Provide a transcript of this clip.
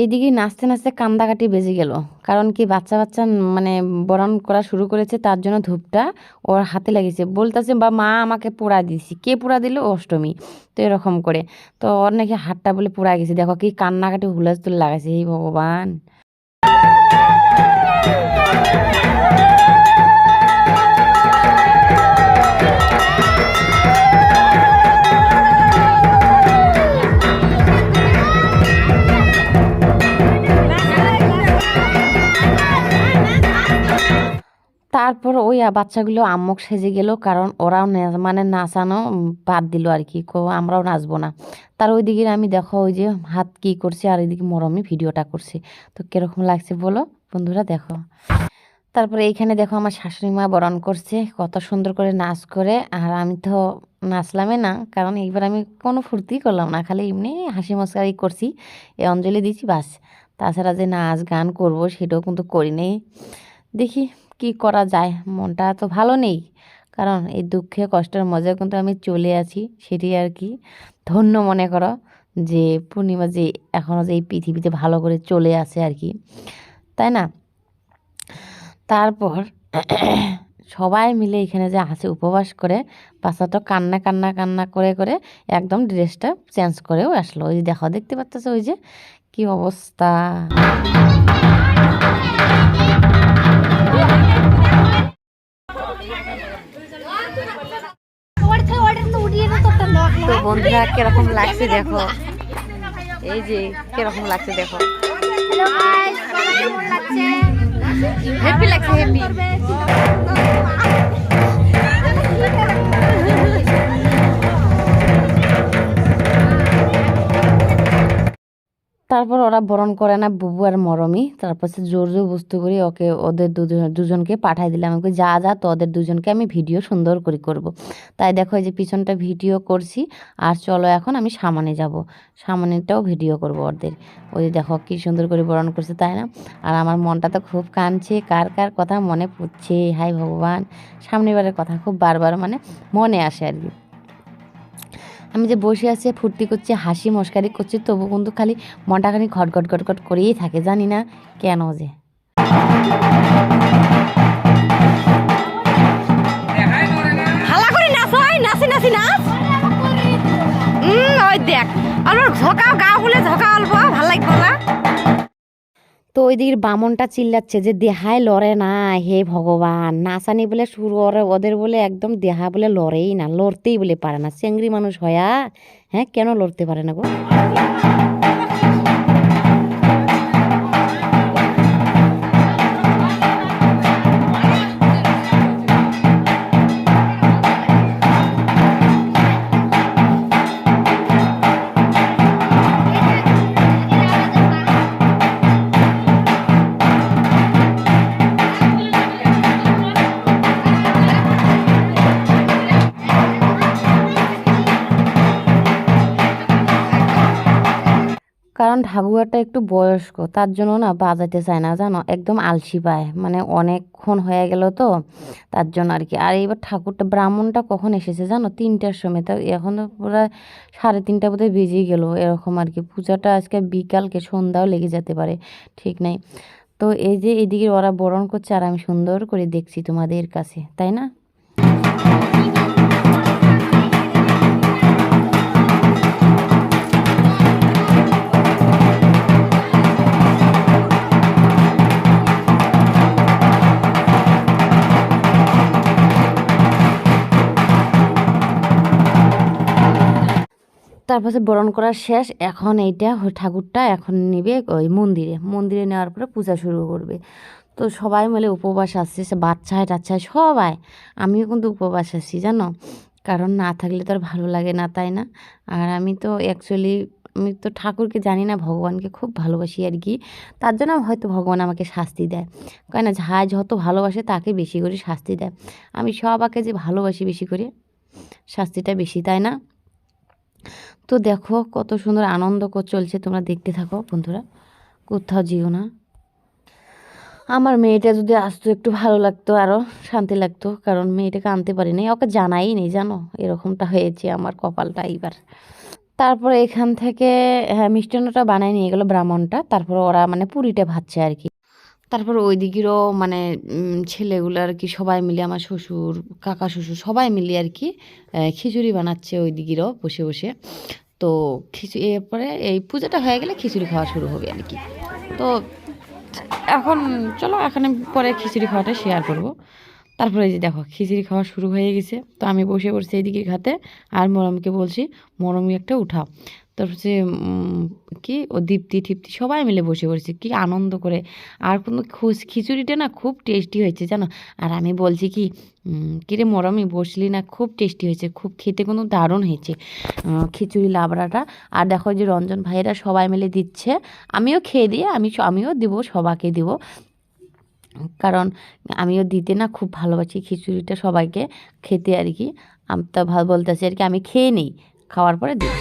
এইদিকে নাচতে নাচতে কান্দাকাটি বেজে গেল। কারণ কি বাচ্চা বাচ্চা মানে বরণ করা শুরু করেছে, তার জন্য ধূপটা ওর হাতে লাগিয়েছে। বলতেছে, বা মা আমাকে পোড়া দিয়েছি। কে পোড়া দিল? অষ্টমী। তো এরকম করে। তো ওর নাকি হাতটা বলে পোড়া গেছে। দেখো কি কান্নাকাটি হুলাস তুল লাগাইছে এই ভগবান। বাচ্চাগুলো আম্মক সেজে গেল, কারণ ওরাও মানে নাচানো বাদ দিল আর কি আমরাও নাচবো না। তার ওইদিকে আমি দেখো ওই যে হাত কি করছে, আর এদিকে মরমি ভিডিওটা করছে। তো কীরকম লাগছে বলো? বন্ধুরা দেখো। তারপরে এইখানে দেখো আমার শাশুড়ি মা বরণ করছে, কত সুন্দর করে নাচ করে, আর আমি তো নাচলামই না, কারণ এইবার আমি কোনো ফুর্তি করলাম না, খালি এমনি হাসি মস্কারি করছি, এ অঞ্জলি দিয়েছি বাস। তাছাড়া যে নাচ গান করব সেটাও কিন্তু করি নেই। দেখি। কি করা যায়? মনটা তো ভালো নেই। কারণ এই দুঃখে কষ্টের মজা কিন্তু আমি চলে আছি সেটি আর কি। ধন্য মনে করো যে পূর্ণিমা যে এখনও যে এই পৃথিবীতে ভালো করে চলে আসে আর কি। তাই না? তারপর সবাই মিলে এখানে যে হাসি উপবাস করে, বাচ্চাটা কান্না কান্না কান্না করে করে একদম ড্রেসটা চেঞ্জ করেও আসলো। ওই যে দেখো, দেখতে পাচ্ছ ওই যে কি অবস্থা? তো বন্ধুরা কীরকম লাগছে দেখো? এই যে কীরকম লাগছে দেখো। হ্যাপি লাগছে? হ্যাপি তারপর ওরা বরণ করে না বুবু আর মরমি। তারপর সে জোর জোর বুঝতে করি ওকে, ওদের দুজন, দুজনকে পাঠাই দিলাম। আমাকে যা যা, তো ওদের দুজনকে আমি ভিডিও সুন্দর করে করব। তাই দেখো এই যে পিছনটা ভিডিও করছি, আর চলো এখন আমি সামনে যাব। সামনেটাও ভিডিও করব ওদের। ওই দেখো কি সুন্দর করে বরণ করছে, তাই না? আর আমার মনটা তো খুব কানছে কার কার কথা মনে পড়ছে? হাই ভগবান! সামনেবারের কথা খুব বারবার মানে মনে আসে আর কি। আমি যে বসে আছি, ফুর্তি করছি, হাসি মস্কারি করছি, তবু কিন্তু খালি মনটা খালি ঘট ঘট করেই থাকে, জানি না কেন যে। নাচ নাচি নাচি দেখ আমার ঝকা গা হলে ঝকা অল্প, ভালো লাগবে তো ওই বামনটা চিল্লাচ্ছে যে, দেহায় লড়ে না, হে ভগবান। নাচানি বলে শুরু করে, ওদের বলে একদম দেহা বলে লড়েই না, লড়তেই বলে পারে না। চেংড়ি মানুষ হয়া হ্যাঁ কেন লড়তে পারে না গো? কারণ ঠাকুরটা একটু বয়স্ক, তার জন্য না বাজাতে চায় না, জানো? একদম আলসি পায় মানে অনেকক্ষণ হয়ে গেল তো, তার জন্য আর কি। আর এবার ঠাকুরটা, ব্রাহ্মণটা কখন এসেছে জানো? তিনটার সময়, তো এখন প্রায় সাড়ে তিনটা বোধহয় বেজেই গেল, এরকম আর কি। পূজাটা আজকে বিকালকে, সন্ধ্যাও লেগে যেতে পারে, ঠিক নাই। তো এই যে এদিকে ওরা বরণ করছে, আর আমি সুন্দর করে দেখছি তোমাদের কাছে, তাই না? তারপরে বরণ করা শেষ। এখন এইটা ঠাকুরটা এখন নেবে ওই মন্দিরে। মন্দিরে নেওয়ার পরে পূজা শুরু করবে। তো সবাই মিলে উপবাস আসছে সে বাচ্চায় টাচ্চায় সবাই। আমিও কিন্তু উপবাস আসছি জানো? কারণ না থাকলে তো আর ভালো লাগে না, তাই না? আর আমি তো অ্যাকচুয়ালি আমি তো ঠাকুরকে জানি না, ভগবানকে খুব ভালোবাসি আর কি। তার জন্য হয়তো ভগবান আমাকে শাস্তি দেয়। কেন না, যা যত ভালোবাসে তাকে বেশি করে শাস্তি দেয়। আমি সবাকে যে ভালোবাসি বেশি করে, শাস্তিটা বেশি, তাই না? তো দেখো কত সুন্দর আনন্দ চলছে, তোমরা দেখতে থাকো বন্ধুরা। কোথাও যেও না। আমার মেয়েটা যদি আসতো, একটু ভালো লাগতো আরও শান্তি লাগতো, কারণ মেয়েটাকে আনতে পারি নাই। ওকে জানাই নেই, জানো? এরকমটা হয়েছে আমার কপালটা এইবার। তারপরে এখান থেকে হ্যাঁ মিষ্টান্নটা বানায় নিয়ে গেলো ব্রাহ্মণটা। তারপর ওরা মানে পুরিটা ভাজছে আর কি। তারপর ওই দিকেরও মানে ছেলেগুলো আর কি সবাই মিলে, আমার শ্বশুর, কাকা শ্বশুর সবাই মিলে আর কি খিচুড়ি বানাচ্ছে ওই দিকেরও বসে বসে। তো খিচুড়ি এরপরে এই পূজাটা হয়ে গেলে খিচুড়ি খাওয়া শুরু হবে আর কি। তো এখন চলো, এখানে পরে খিচুড়ি খাওয়াটা শেয়ার করব। তারপরে এই যে দেখো, খিচুড়ি খাওয়া শুরু হয়ে গেছে। তো আমি বসে পড়ছি এইদিকে খাতে আর মরমকে বলছি, মরমি একটা উঠাও তারপর হচ্ছে কি, ও দীপ্তি, ঠিপ্তি, সবাই মিলে বসে পড়েছে। কি আনন্দ করে। আর কোনো খিচুড়িটা না খুব টেস্টি হয়েছে, জানো? আর আমি বলছি কি কিরে মরমি, বসলি না, খুব টেস্টি হয়েছে, খুব খেতে কোনো দারুণ হয়েছে। খিচুড়ি, লাবড়াটা। আর দেখো যে রঞ্জন ভাইয়েরা সবাই মিলে দিচ্ছে। আমিও খেয়ে দিয়ে, আমি আমিও দিব, সবাইকে দিব। কারণ আমিও দিতে না খুব ভালোবাসি খিচুড়িটা সবাইকে খেতে আর কি। আমি, তো ভালো বলতেছি আর কি, আমি খেয়ে নিই, খাওয়ার পরে দিই।